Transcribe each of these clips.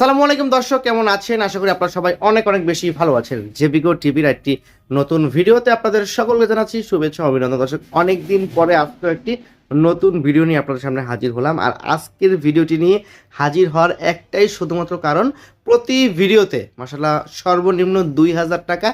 আসসালামু আলাইকুম দর্শক, কেমন আছেন? আশা করি আপনারা সবাই অনেক অনেক বেশি ভালো আছেন। জেবিগো টিভির একটি নতুন ভিডিওতে আপনাদের সকলকে জানাচ্ছি শুভেচ্ছা অভিনন্দন। দর্শক অনেক দিন পরে আজকে একটি নতুন ভিডিও নিয়ে আপনাদের সামনে হাজির হলাম। আর আজকের ভিডিওটি নিয়ে হাজির হওয়ার একটাই শুধুমাত্র কারণ, প্রতি ভিডিওতে মাসাল্লাহ সর্বনিম্ন দুই হাজার টাকা,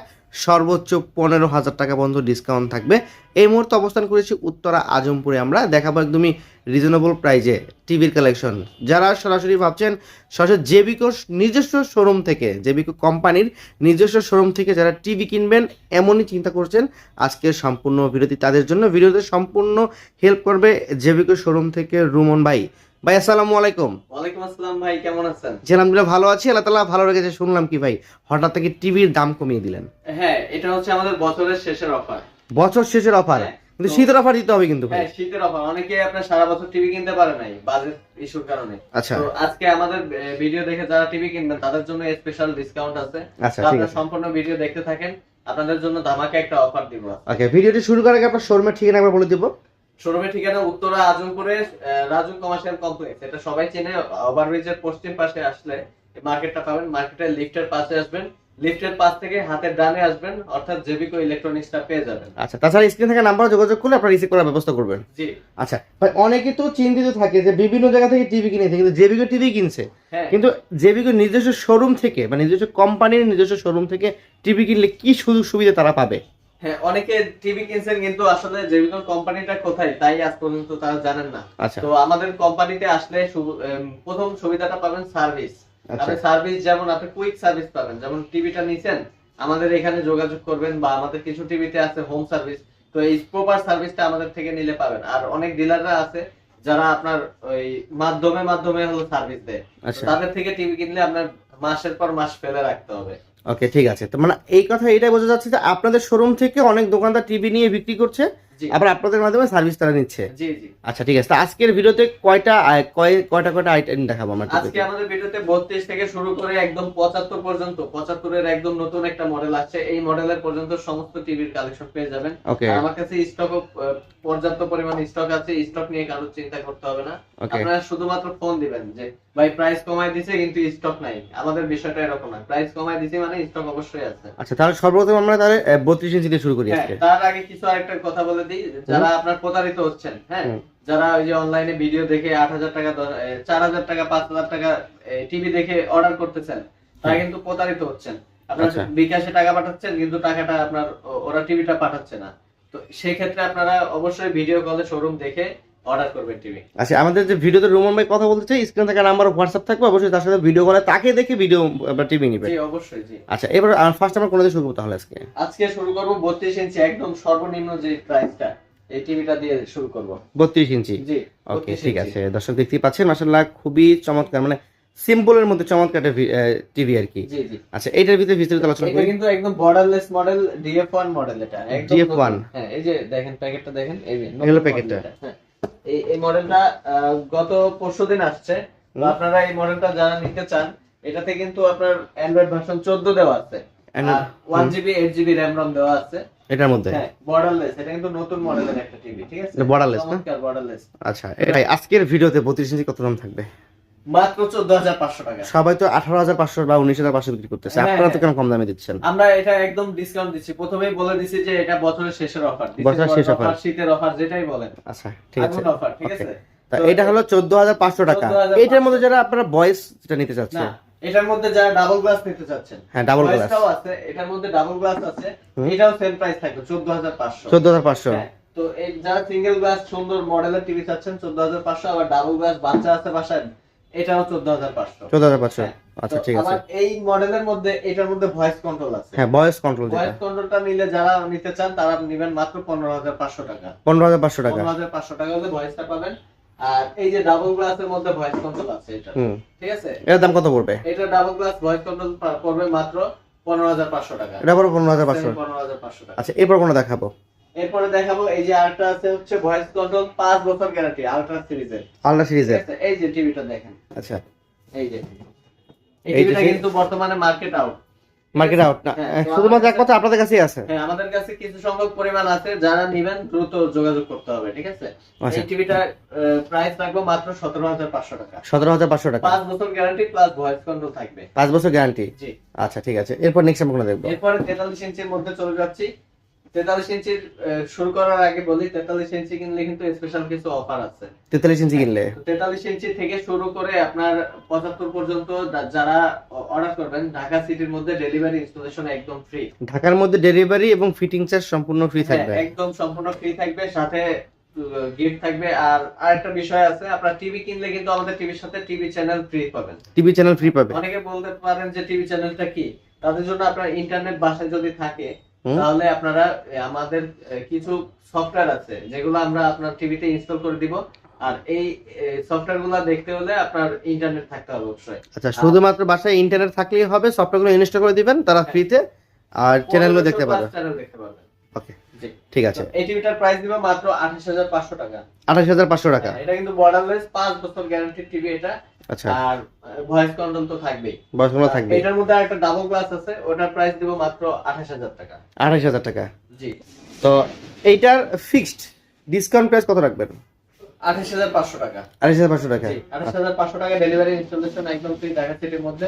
সর্বোচ্চ পনেরো হাজার টাকা পর্যন্ত ডিসকাউন্ট থাকবে। এই মুহূর্তে অবস্থান করেছি উত্তরা আজমপুরে আমরা দেখাবো একদমই রিজনেবল প্রাইজে টিভির কালেকশন যারা সরাসরি ভাবছেন সরাসরি জেবিকো নিজস্ব শোরুম থেকে জেবিকো কোম্পানির নিজস্ব শোরুম থেকে যারা টিভি কিনবেন এমনই চিন্তা করছেন আজকের সম্পূর্ণ ভিডিওটি তাদের জন্য। ভিডিওতে সম্পূর্ণ হেল্প করবে জেবিকো শোরুম থেকে রুমন ভাই। ভাই আসসালামু আলাইকুম। ওয়ালাইকুম আসসালাম ভাই কেমন আছেন? জি আলহামদুলিল্লাহ ভালো আছি। আল্লাহ তালা ভালো রেখেছে শুনলাম কি ভাই? হঠাৎ থেকে টিভির দাম কমিয়ে দিলেন। হ্যাঁ এটা হচ্ছে আমাদের বছরের শেষের অফার বছর শেষের অফার কিন্তু শীতের অফার দিতে হবে কিন্তু হ্যাঁ শীতের অফার অনেকে আপনার সারা বছর টিভি কিনতে পারে নাই বাজেট ইস্যুর কারণে। আচ্ছা। তো আজকে আমাদের ভিডিও দেখে যারা টিভি কিনবেন তাদের জন্য স্পেশাল ডিসকাউন্ট আছে। আচ্ছা আপনারা সম্পূর্ণ ভিডিও দেখতে থাকেন। আপনাদের জন্য ধামাকা একটা অফার দিব ওকে ভিডিওটি শুরু করার আগে আপনার শোরুমের ঠিকানা একবার বলে দিব। শোরুমের ঠিকানা উত্তরা আজমপুরে রাজু কমার্শিয়াল কমপ্লেক্স এটা সবাই চেনে ওভারব্রিজের পশ্চিম পাশে আসলে মার্কেটটা পাবেন। মার্কেটের লিফটের পাশে আসবেন। লিফটের পাশ থেকে হাতের ডানে আসবেন অর্থাৎ জেবিকো ইলেকট্রনিক্সটা পেয়ে যাবেন। আচ্ছা তাছাড়া স্ক্রিন থেকে নাম্বার যোগাযোগ করলে আপনারা রিসিভ করার ব্যবস্থা করবেন। জি। আচ্ছা ভাই অনেকে তো চিন্তিত থাকে যে বিভিন্ন জায়গা থেকে টিভি কিনেছে কিন্তু জেবিকো টিভি কিনছে। হ্যাঁ। কিন্তু জেবিকো নিজস্ব শোরুম থেকে মানে নিজস্ব কোম্পানির নিজস্ব শোরুম থেকে টিভি কিনলে কি সুযোগ সুবিধা তারা পাবে? হ্যাঁ অনেকে টিভি কিনছেন কিন্তু আসলে জেবিকন কোম্পানিটা কোথায় তাই আজ পর্যন্ত তারা জানেন না। আচ্ছা। তো আমাদের কোম্পানিতে আসলে প্রথম সুবিধাটা পাবেন সার্ভিস আচ্ছা। আপনি সার্ভিস যেমন আপনি কুইক সার্ভিস পাবেন যেমন টিভিটা নিছেন আমাদের এখানে যোগাযোগ করবেন বা আমাদের কিছু টিভিতে আছে হোম সার্ভিস তো এই প্রপার সার্ভিসটা আমাদের থেকে নিলে পাবেন। আর অনেক ডিলাররা আছে যারা আপনার ওই মাধ্যমে মাধ্যমে হলো সার্ভিস দেয়। আচ্ছা। তাদের থেকে টিভি কিনলে আপনার মাসের পর মাস ফেলে রাখতে হবে। ওকে ঠিক আছে। তো মানে এই কথা এটাই বোঝা যাচ্ছে যে আপনাদের শোরুম থেকে অনেক দোকানদার টিভি নিয়ে বিক্রি করছে। আবার আপনাদের মাধ্যমে সার্ভিস তারা নিচ্ছে। জি জি। আচ্ছা ঠিক আছে। আজকের ভিডিওতে কয়টা কয় কয়টা কয়টা আইটেম দেখাবো আমরা আজকে আমাদের ভিডিওতে বত্রিশ থেকে শুরু করে একদম পঁচাত্তর পর্যন্ত পঁচাত্তরের একদম নতুন একটা মডেল আসছে। এই মডেলের পর্যন্ত সমস্ত টিভির কালেকশন পেয়ে যাবেন। আর আমার কাছে স্টক পর্যাপ্ত পরিমাণ স্টক আছে। স্টক নিয়ে কারোর চিন্তা করতে হবে না। আপনারা শুধুমাত্র ফোন দিবেন যে ভাই প্রাইস কমায় দিছে কিন্তু স্টক নাই। আমাদের বিষয়টা এরকম না। প্রাইস কমায় দিছে মানে স্টক অবশ্যই আছে। আচ্ছা তাহলে সর্বপ্রথম আমরা তাহলে বত্রিশ ইঞ্চি দিয়ে শুরু করি হ্যাঁ আজকে। তার আগে কিছু আরেকটা কথা বলে দিই যারা আপনার প্রতারিত হচ্ছেন হ্যাঁ যারা ওই যে অনলাইনে ভিডিও দেখে আট হাজার টাকা চার হাজার টাকা পাঁচ হাজার টাকা টিভি দেখে অর্ডার করতেছেন তারা কিন্তু প্রতারিত হচ্ছেন। আপনার আচ্ছা। বিকাশে টাকা পাঠাচ্ছেন কিন্তু টাকাটা আপনার ওরা টিভিটা পাঠাচ্ছে না। তো সেক্ষেত্রে আপনারা অবশ্যই ভিডিও কলে শোরুম দেখে অর্ডার করবেন টিভি। আচ্ছা আমাদের যে ভিডিওতে রুমন ভাই কথা বলতে চাই স্ক্রিন থেকে নাম্বার হোয়াটসঅ্যাপ থাকবে অবশ্যই তার সাথে ভিডিও কলে তাকে দেখে ভিডিও টিভি জি অবশ্যই জি। আচ্ছা এবার ফার্স্ট আমরা কোনো দিয়ে শুরু করব তাহলে আজকে? আজকে শুরু করব ইঞ্চি একদম সর্বনিম্ন যে প্রাইসটা এই টিভিটা দিয়ে শুরু করব। ইঞ্চি? জি ওকে ঠিক আছে দর্শক দেখতেই পাচ্ছেন খুবই চমৎকার মানে সিম্পলের মধ্যে চমৎকার টিভি আর কি। আচ্ছা এটার ভিতরে বিস্তারিত আলোচনা এটা করি। কিন্তু একদম বর্ডারলেস মডেল মডেল এটা। একদম DF1 নতুন। হ্যাঁ এই যে দেখেন প্যাকেটটা দেখেন এই যে প্যাকেটটা। হ্যাঁ। এই এই মডেলটা গত পরশু দিন আসছে। আপনারা এই মডেলটা যারা নিতে চান এটাতে কিন্তু আপনার অ্যান্ড্রয়েড ভার্সন 14 দেওয়া আছে। Android, one GB eight GB RAM ROM দেওয়া আছে। এটার মধ্যে? হ্যাঁ বর্ডারলেস এটা কিন্তু নতুন মডেলের একটা টিভি ঠিক আছে? বর্ডারলেস না? বর্ডারলেস আচ্ছা এটাই। আজকের ভিডিওতে বত্রিশ ইঞ্চি কত দাম থাকবে? মাত্র চোদ্দ হাজার পাঁচশো টাকা। সবাই তো আঠারো হাজার পাঁচশো বা উনিশ হাজার পাঁচশো বিক্রি করতেছে। হ্যাঁ, আপনারা তো হ্যাঁ। কেন কম দামে দিচ্ছেন? আমরা এটা একদম ডিসকাউন্ট দিচ্ছি। প্রথমেই বলে দিছি যে এটা বছরের শেষের অফার বছরের শেষ offer। শীতের অফার যেটাই বলেন। আচ্ছা ঠিক আছে। অফার ঠিক আছে? এটা হলো চোদ্দ হাজার পাঁচশো টাকা। 14,500 এটার মধ্যে যারা আপনারা বয়স যেটা নিতে চাচ্ছে। না এটার মধ্যে যারা ডাবল গ্লাস নিতে চাচ্ছেন। হ্যাঁ ডাবল গ্লাস আছে এটার মধ্যে ডাবল গ্লাস আছে এটাও সেম প্রাইস থাকবে চোদ্দ হাজার পাঁচশো। চোদ্দ হাজার পাঁচশো। তো যারা সিঙ্গেল গ্লাস সুন্দর মডেলের টিভি চাচ্ছেন চোদ্দ হাজার পাঁচশো আবার ডাবল গ্লাস বাচ্চা আছে বাসায় এটাও চোদ্দ হাজার পাঁচশো। চোদ্দ হাজার পাঁচশো? হ্যাঁ। আচ্ছা ঠিক আছে। এই মডেলের মধ্যে এটার মধ্যে ভয়েস কন্ট্রোল আছে। হ্যাঁ বয়স কন্ট্রোল ভয়েস কন্ট্রোলটা নিলে যারা নিতে চান তারা নেবেন মাত্র পনেরো হাজার পাঁচশো টাকা। পনেরো হাজার পাঁচশো টাকা। পনেরো হাজার পাঁচশো টাকা হলে ভয়েসটা পাবেন। আর এই যে ডাবল গ্লাসের মধ্যে ভয়েস কন্ট্রোল আছে এটা। ঠিক আছে? দাম কত পড়বে? এটা ডাবল গ্লাস ভয়েস কন্ট্রোল পড়বে মাত্র পনেরো হাজার পাঁচশো টাকা। এটা পড়বে টাকা। আচ্ছা এরপর দেখাবো। এরপরে দেখাবো এই যে আরেকটা আছে হচ্ছে ভয়েস কন্ট্রোল পাঁচ বছর গ্যারান্টি আলট্রা সিরিজের আলট্রা সিরিজের এই যে টিভিটা দেখেন। আচ্ছা। এই যে। এই টিভিটা কিন্তু বর্তমানে মার্কেট আউট মার্কেট আউট না। হ্যাঁ, শুধুমাত্র আমাদের একমাত্র আপনাদের কাছেই আছে। হ্যাঁ আমাদের কাছে কিছু সংখ্যক পরিমাণ আছে যারা নিবেন দ্রুত যোগাযোগ করতে হবে ঠিক আছে? আচ্ছা। এই টিভিটা প্রাইস রাখব মাত্র সতেরো হাজার পাঁচশো টাকা। সতেরো হাজার পাঁচশো টাকা। পাঁচ বছর গ্যারান্টি প্লাস ভয়েস কন্ট্রোল থাকবে। পাঁচ বছর গ্যারান্টি জি। আচ্ছা ঠিক আছে। এরপর নেক্সট আমরা কোনো দেখব? এরপরে তেতাল্লিশ ইঞ্চির মধ্যে চলে যাচ্ছি। তেতাল্লিশ ইঞ্চির শুরু করার আগে বলি তেতাল্লিশ ইঞ্চি কিনলে কিন্তু স্পেশাল কিছু অফার আছে। তেতাল্লিশ ইঞ্চি কিনলে? তেতাল্লিশ ইঞ্চি থেকে শুরু করে আপনার পঁচাত্তর পর্যন্ত যারা অর্ডার করবেন ঢাকা সিটির মধ্যে ডেলিভারি ইনস্টলেশন একদম ফ্রি ঢাকার মধ্যে ডেলিভারি এবং ফিটিং চার্জ সম্পূর্ণ ফ্রি থাকবে? একদম সম্পূর্ণ ফ্রি থাকবে সাথে গিফট থাকবে। আর আরেকটা বিষয় আছে আপনার টিভি কিনলে কিন্তু আমাদের টিভির সাথে টিভি চ্যানেল ফ্রি পাবেন। টিভি চ্যানেল ফ্রি পাবে। অনেকে বলতে পারেন যে টিভি চ্যানেলটা কি? তাদের জন্য আপনার ইন্টারনেট বাসায় যদি থাকে। তাহলে আপনারা আমাদের কিছু সফটওয়্যার আছে যেগুলো আমরা আপনার টিভিতে ইনস্টল করে দিব। আর এই সফটওয়্যারগুলো দেখতে হলে আপনার ইন্টারনেট থাকতে হবে অবশ্যই। আচ্ছা শুধুমাত্র বাসায় ইন্টারনেট থাকলেই হবে সফটওয়্যারগুলো ইনস্টল করে দিবেন তারা ফ্রিতে আর চ্যানেলগুলো দেখতে পাবে চ্যানেল দেখতে পারবেন। ওকে জি। ঠিক আছে। এই টিভিটার প্রাইস দিব মাত্র আঠাশ হাজার পাঁচশো টাকা। আঠাশ হাজার পাঁচশো টাকা। হ্যাঁ, এটা কিন্তু বর্ডারলেস পাঁচ বছর গ্যারান্টি টিভি এটা। আচ্ছা। আর ভয়েস কন্ট্রোল তো থাকবেই। বয়সগুলো থাকবে এটার মধ্যে একটা ডাবল গ্লাস আছে ওটার প্রাইস দিব মাত্র আঠাশ হাজার টাকা। আঠাশ হাজার টাকা। জি। তো এইটার ফিক্সড ডিসকাউন্ট প্রাইস কত রাখবেন? আঠাশ হাজার পাঁচশো টাকা। আঠাশ হাজার পাঁচশো টাকা। জি আঠাশ হাজার পাঁচশো টাকা ডেলিভারি ইনস্টলেশন একদম ফ্রি ঢাকা সিটির মধ্যে।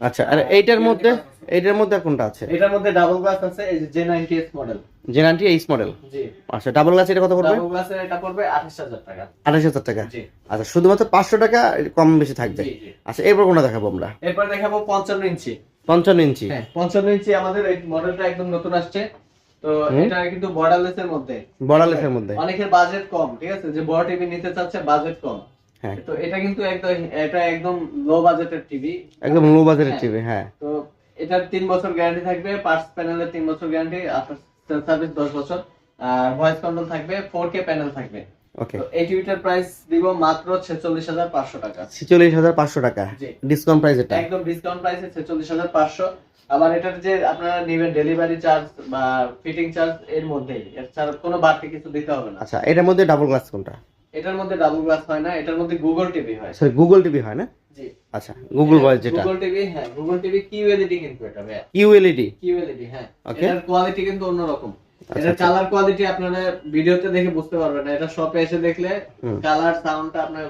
আচ্ছা আর এইটার মধ্যে এইটার মধ্যে কোনটা আছে? এটার মধ্যে ডাবল গ্লাস আছে এই যে জে নাইনটি এস মডেল যে নাইনটি এইচ মডেল? জি। আচ্ছা ডাবল গ্লাস এটা কত পড়বে? ডাবল গ্লাসের এটা পড়বে আঠাশ হাজার টাকা। আঠাশ হাজার টাকা? জি। আচ্ছা শুধুমাত্র পাঁচশো টাকা কম বেশি থাকবে? আচ্ছা এরপর কোনটা দেখাবো আমরা? এরপর দেখাবো পঞ্চান্ন ইঞ্চি। পঞ্চান্ন ইঞ্চি। হ্যাঁ পঞ্চান্ন ইঞ্চি আমাদের এই মডেলটা একদম নতুন আসছে। তো এটা কিন্তু বর্ডারলেস এর মধ্যে। বড়ালেসের মধ্যে। অনেকের বাজেট কম ঠিক আছে? যে বড় টিভি নিতে চাচ্ছে বাজেট কম। হ্যাঁ। তো এটা কিন্তু একদম এটা একদম লো বাজেটের টিভি একদম লো বাজারের হ্যাঁ। টিভি হ্যাঁ। তো এটার তিন বছর গ্যারান্টি থাকবে পার্টস প্যানেলের তিন বছর গ্যারান্টি আফটার সার্ভিস দশ বছর। আর ভয়েস কন্ট্রোল থাকবে 4K প্যানেল থাকবে। ওকে এই টিভিটার প্রাইস দিব মাত্র ছেচল্লিশ হাজার পাঁচশো টাকা। ছেচল্লিশ হাজার পাঁচশো টাকা। জি। ডিসকাউন্ট প্রাইস এটা? একদম ডিসকাউন্ট প্রাইসে ছেচল্লিশ হাজার পাঁচশো। আবার এটার যে আপনারা নেবেন ডেলিভারি চার্জ বা ফিটিং চার্জ এর মধ্যেই। এর ছাড়া কোনো বাড়তি কিছু দিতে হবে না। আচ্ছা এটার মধ্যে ডাবল গ্লাস কোনটা? এটার মধ্যে ডাবল গ্লাস হয় না এটার মধ্যে গুগল টিভি হয়। সরি গুগল টিভি হয় না? জি। আচ্ছা গুগল ভয়েস যেটা। গুগল টিভি হ্যাঁ গুগল টিভি কিউএলইডি কিন্তু এটা ভাইয়া। কিউএলইডি কিউএলইডি হ্যাঁ। Okay. এটার কোয়ালিটি কিন্তু অন্যরকম। আচ্ছা। কালার কোয়ালিটি আপনারা ভিডিওতে দেখে বুঝতে পারবেন না। এটা শপে এসে দেখলে। কালার সাউন্ডটা আপনার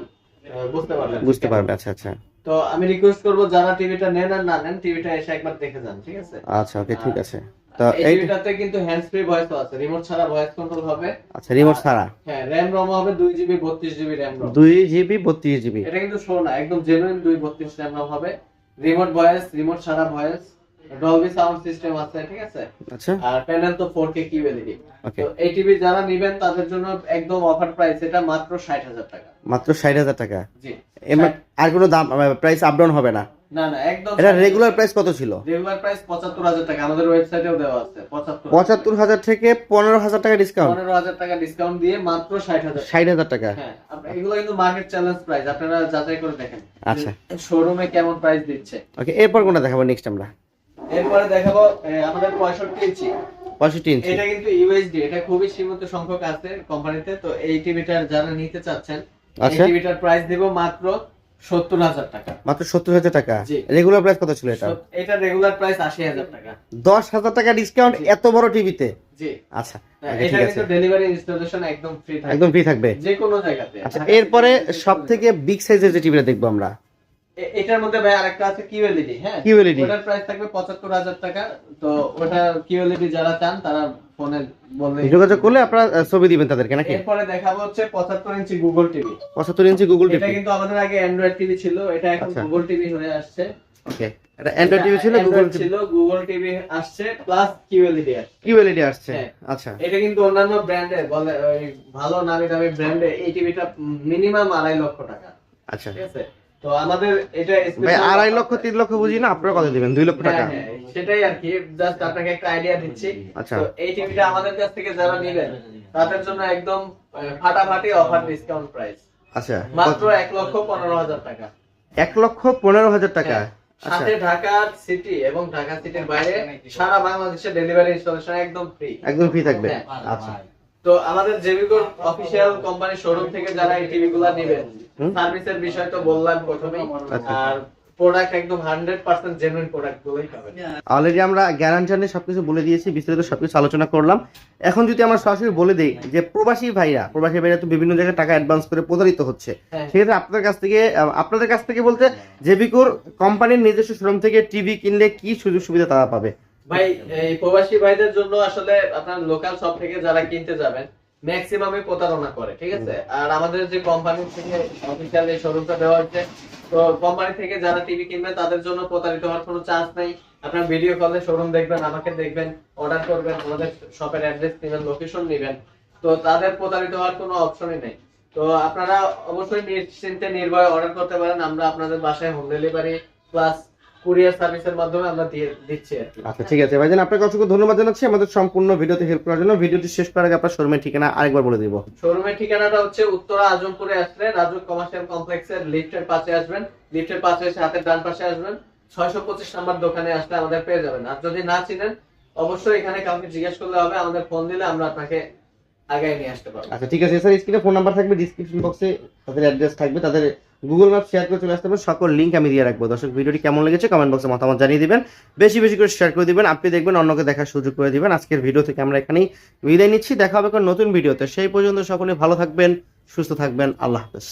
বুঝতে পারবেন। বুঝতে পারবেন আচ্ছা আচ্ছা। তো আমি রিকোয়েস্ট করব যারা টিভিটা নেন আর না নেন টিভিটা এসে একবার দেখে যান ঠিক আছে? আচ্ছা ওকে ঠিক আছে। তো এই এই কিন্তু হ্যান্ডস ফ্রি ভয়েসও আছে। রিমোট ছাড়া ভয়েস কন্ট্রোল হবে। আচ্ছা রিমোট ছাড়া? হ্যাঁ র্যাম রম হবে দুই জিবি বত্রিশ জিবি র্যাম রম দুই জিবি বত্রিশ জিবি এটা কিন্তু শো না একদম জেনুইন দুই বত্রিশ র্যাম রম হবে। রিমোট ভয়েস রিমোট ছাড়া ভয়েস ডলবি সাউন্ড সিস্টেম আছে ঠিক আছে? আচ্ছা। আর প্যানেল তো 4K কিউএলইডি ওকে তো এই টিভি যারা নেবেন তাদের জন্য একদম অফার প্রাইস এটা মাত্র 60000 টাকা। মাত্র ষাট হাজার টাকা? জি। আর কোনো দাম প্রাইস আপ ডাউন হবে না? না না একদম এটা রেগুলার প্রাইস কত ছিল? রেগুলার প্রাইস 75000 টাকা আমাদের ওয়েবসাইটেও দেওয়া আছে 75 পঁচাত্তর হাজার থেকে পনেরো হাজার টাকা ডিসকাউন্ট 15000 টাকা ডিসকাউন্ট দিয়ে মাত্র 60000 ষাট হাজার টাকা। হ্যাঁ এগুলো কিন্তু মার্কেট চ্যালেঞ্জ প্রাইস আপনারা যাচাই করে দেখেন। আচ্ছা। শোরুমে কেমন প্রাইস দিচ্ছে? ওকে এরপর কোনটা দেখাবো নেক্সট আমরা? এরপরে দেখাবো এ, আমাদের 65 ইঞ্চি পঁয়ষট্টি ইঞ্চি এটা কিন্তু ইউএসডি এটা খুবই সীমিত সংখ্যক আছে কোম্পানিতে তো এই টিভিটার যারা নিতে চাচ্ছেন এই আচ্ছা। টিভিটার প্রাইস দেব মাত্র সত্তর হাজার টাকা। মাত্র সত্তর হাজার টাকা? রেগুলার প্রাইস কত ছিল এটা? এটা রেগুলার প্রাইস আশি হাজার টাকা। দশ হাজার টাকা ডিসকাউন্ট এত বড় টিভিতে? আচ্ছা হ্যাঁ, এটা ঠিক আছে। কিন্তু ডেলিভারি ইনস্টলেশন একদম ফ্রি থাকে একদম ফ্রি থাকবে। যে কোনো জায়গাতে। আচ্ছা এরপরে সব থেকে বিগ সাইজের যে টিভিটা দেখব আমরা। এটার মধ্যে ভাই আরেকটা আছে কিউএলইডি হ্যাঁ? QLED ওটার প্রাইস থাকবে পঁচাত্তর হাজার টাকা। তো ওটা কিউএলইডি যারা চান তারা ফোনে বললে যোগাযোগ করলে আপনারা ছবি দিবেন তাদেরকে নাকি? এরপরে দেখাবো হচ্ছে পঁচাত্তর ইঞ্চি গুগল টিভি পঁচাত্তর ইঞ্চি গুগল টিভি এটা কিন্তু আমাদের আগে অ্যান্ড্রয়েড টিভি ছিল এটা এখন আচ্ছা। গুগল টিভি হয়ে আসছে। ওকে। এটা অ্যান্ড্রয়েড টিভি ছিল গুগল ছিল গুগল টিভি আসছে প্লাস কিউএলইডি আসছে। কিউএলইডি আসছে। হ্যাঁ। আচ্ছা। এটা কিন্তু অন্যান্য ব্র্যান্ডে বলে ভালো নামি দামি ব্র্যান্ডে এই টিভিটা মিনিমাম আড়াই লক্ষ টাকা। আচ্ছা। ঠিক আছে? তো আমাদের এটা ভাই আড়াই লক্ষ তিন লক্ষ বুঝি না? আপনারা কত দিবেন? দুই লক্ষ টাকা? হ্যাঁ, হ্যাঁ, সেটাই আর কি। জাস্ট আপনাকে একটা আইডিয়া দিচ্ছি। আচ্ছা। তো এই টিভিটা আমাদের কাছ থেকে যারা নেবেন তাদের জন্য একদম ফাটাফাটি অফার ডিসকাউন্ট প্রাইস আচ্ছা। মাত্র এক লক্ষ পনেরো হাজার টাকা। এক লক্ষ পনেরো হাজার টাকা? হ্যাঁ, আচ্ছা। সাথে ঢাকা সিটি এবং ঢাকা সিটির বাইরে সারা বাংলাদেশে ডেলিভারি ইনস্টলেশন একদম ফ্রি একদম ফ্রি থাকবে? হ্যাঁ। আচ্ছা। তো আমাদের জেবিকোর অফিসিয়াল কোম্পানির শোরুম থেকে যারা এই টিভি গুলা নেবেন সার্ভিসের বিষয় তো বললাম প্রথমেই। আচ্ছা। আর প্রোডাক্ট একদম হান্ড্রেড পার্সেন্ট জেনুইন প্রোডাক্ট গুলোই পাবেন। অলরেডি আমরা গ্যারান্টি নিয়ে সবকিছু বলে দিয়েছি বিস্তারিত সবকিছু আলোচনা করলাম। এখন যদি আমরা সরাসরি বলে দিই যে প্রবাসী ভাইরা প্রবাসী ভাইরা তো বিভিন্ন জায়গায় টাকা অ্যাডভান্স করে প্রতারিত হচ্ছে। হ্যাঁ। সেক্ষেত্রে আপনাদের কাছ থেকে আপনাদের কাছ থেকে বলতে জেবিকোর কোম্পানির নিজস্ব শোরুম থেকে টিভি কিনলে কি সুযোগ সুবিধা তারা পাবে? ভাই এই প্রবাসী ভাইদের জন্য আসলে আপনার লোকাল শপ থেকে যারা কিনতে যাবেন ম্যাক্সিমামই প্রতারণা করে ঠিক আছে? আর আমাদের যে কোম্পানি থেকে অফিসিয়াল এই শোরুমটা দেওয়া হচ্ছে তো কোম্পানি থেকে যারা টিভি কিনবে তাদের জন্য প্রতারিত হওয়ার কোনো চান্স নেই। আপনার ভিডিও কলে শোরুম দেখবেন আমাকে দেখবেন অর্ডার করবেন আমাদের শপের অ্যাড্রেস নেবেন লোকেশন নেবেন। তো তাদের প্রতারিত হওয়ার কোনো অপশনই নেই। তো আপনারা অবশ্যই নিশ্চিন্তে নির্ভয়ে অর্ডার করতে পারেন। আমরা আপনাদের বাসায় হোম ডেলিভারি প্লাস কুরিয়ার সার্ভিসের মাধ্যমে আমরা দিয়ে দিচ্ছি আচ্ছা ঠিক আছে। ভাইজান আপনাকে অসংখ্য ধন্যবাদ জানাচ্ছি। আমাদের সম্পূর্ণ ভিডিওতে হেল্প করার জন্য। ভিডিওটি শেষ করার আগে আপনার শোরুমের ঠিকানা আরেকবার বলে দিব। শোরুমের ঠিকানাটা হচ্ছে উত্তরা আজমপুরে আসলে রাজু কমার্শিয়াল কমপ্লেক্সের লিফটের পাশে আসবেন। লিফটের পাশে এসে হাতের ডান পাশে আসবেন। ছয়শো পঁচিশ নাম্বার দোকানে আসলে আমাদের পেয়ে যাবেন। আর যদি না চিনেন অবশ্যই এখানে কাউকে জিজ্ঞেস করলে হবে। আমাদের ফোন দিলে আমরা আপনাকে আগে নিয়ে আসতে পারব। আচ্ছা ঠিক আছে। স্যার স্ক্রিনে ফোন নাম্বার থাকবে। ডিসক্রিপশন বক্সে তাদের অ্যাড্রেস থাকবে। তাদের গুগল ম্যাপ শেয়ার করে চলে আসতে পারেন। সকল লিঙ্ক আমি দিয়ে রাখব। দর্শক, ভিডিওটি কেমন লেগেছে কমেন্ট বক্সে মতামত জানিয়ে দিবেন। বেশি বেশি করে শেয়ার করে দিবেন। আপনি দেখবেন অন্যকে দেখার সুযোগ করে দিবেন। আজকের ভিডিও থেকে আমরা এখানেই বিদায় নিচ্ছি। দেখা হবে নতুন ভিডিওতে সেই পর্যন্ত সকলে ভালো থাকবেন, সুস্থ থাকবেন। আল্লাহ হাফেজ।